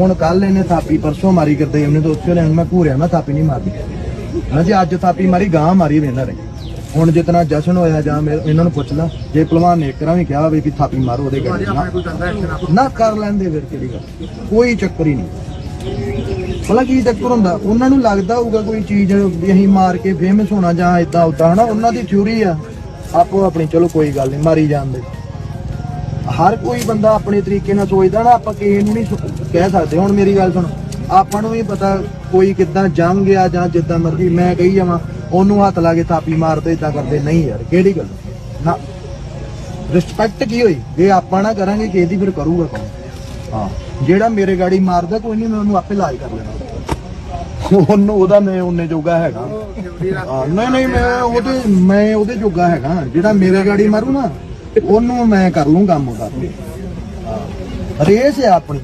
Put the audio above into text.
ਹੁਣ ਕੱਲ ਇਹਨੇ ਥਾਪੀ, ਪਰਸੋਂ ਮਾਰੀ ਕਰਦੇ ਉਹਨੇ, ਤਾਂ ਉੱਥੇ ਲੈਣ ਮੈਂ ਘੂਰਿਆ, ਮੈਂ ਥਾਪੀ ਨਹੀਂ ਮਾਰਦੀ। ਮੈਂ ਜੇ ਅੱਜ ਥਾਪੀ ਮਾਰੀ ਗਾਂ ਮਾਰੀ ਵੀ ਇਹਨਾਂ ਹੁਣ ਜਿਤਨਾ ਜਸ਼ਨ ਹੋਇਆ ਜਾਂ ਇਹਨਾਂ ਨੂੰ ਪੁੱਛ ਲਾ, ਜੇ ਪਹਿਲਵਾਨ ਨੇ ਕਰਾਂ ਵੀ ਕਿਹਾ ਹੋਵੇ ਕਿ ਥਾਪੀ ਮਾਰੋ ਉਹਦੇ ਗਾੜੀ ਨਾ। ਨਾ ਕਰ ਲੈਂਦੇ ਫਿਰ ਕਿਹੜੀ ਗੱਲ। ਕੋਈ ਚੱਕਰ ਹੀ ਨਹੀਂ। ਭਲਾ ਕੀ ਚੱਕਰ ਹੁੰਦਾ? ਉਹਨਾਂ ਨੂੰ ਲੱਗਦਾ ਹੋਊਗਾ ਕੋਈ ਚੀਜ਼ ਵੀ ਅਸੀਂ ਮਾਰ ਕੇ ਫੇਮਸ ਹੋਣਾ ਜਾਂ ਇਦਾਂ ਉਦਾਂ ਹਨਾ? ਉਹਨਾਂ ਦੀ ਥਿਊਰੀ ਆ। ਆਪੋ ਆਪਣੀ, ਚਲੋ ਕੋਈ ਗੱਲ ਨਹੀਂ, ਮਾਰੀ ਜਾਂਦੇ ਹਰ ਕੋਈ ਬੰਦਾ ਆਪਣੇ ਤਰੀਕੇ ਨਾਲ ਸੋਚਦਾ ਨਾ, ਆਪਾਂ ਕਿਸੇ ਨੂੰ ਨਹੀਂ ਕਹਿ ਸਕਦੇ। ਹੁਣ ਮੇਰੀ ਗੱਲ ਸੁਣ, ਆਪਾਂ ਨੂੰ ਵੀ ਪਤਾ ਕੋਈ ਕਿੱਦਾਂ ਜੰਮ ਗਿਆ ਜਾਂ ਜਿੱਦਾਂ ਮਰਜ਼ੀ ਮੈਂ ਕਹੀ ਜਾਵਾਂ, ਉਹਨੂੰ ਹੱਥ ਲਾ ਕੇ ਥਾਪੀ ਮਾਰਦੇ ਇਦਾਂ ਕਰਦੇ। ਨਹੀਂ ਯਾਰ, ਕਿਹੜੀ ਗੱਲ? ਨਾ। ਰਿਸਪੈਕਟ ਕੀ ਹੋਈ? ਜੇ ਆਪਾਂ ਨਾ ਕਰਾਂਗੇ ਕਿਸੇ ਦੀ ਫਿਰ ਕਰੂਗਾ ਕੌਣ? ਹਾਂ। ਜਿਹੜਾ ਮੇਰੇ ਗਾੜੀ ਮਾਰਦਾ, ਕੋਈ ਨਹੀਂ, ਮੈਂ ਉਹਨੂੰ ਆਪੇ ਇਲਾਜ ਕਰ ਲੈਣਾ। ਉਹਨੂੰ ਉਹਦਾ ਮੈਂ ਉਹਨੇ ਜੋਗਾ ਹੈਗਾ। ਨਹੀਂ ਨਹੀਂ, ਮੈਂ ਉਹਦੇ ਮੈਂ ਉਹਦੇ ਜੋਗਾ ਹੈਗਾ। ਜਿਹੜਾ ਮੇਰੇ ਗਾੜੀ ਮਾਰੂ ਨਾ ਉਹਨੂੰ ਮੈਂ ਕਰ ਲੂੰ ਕੰਮ ਉਹਦਾ ਰੇਸ ਆ ਆਪਣੀ।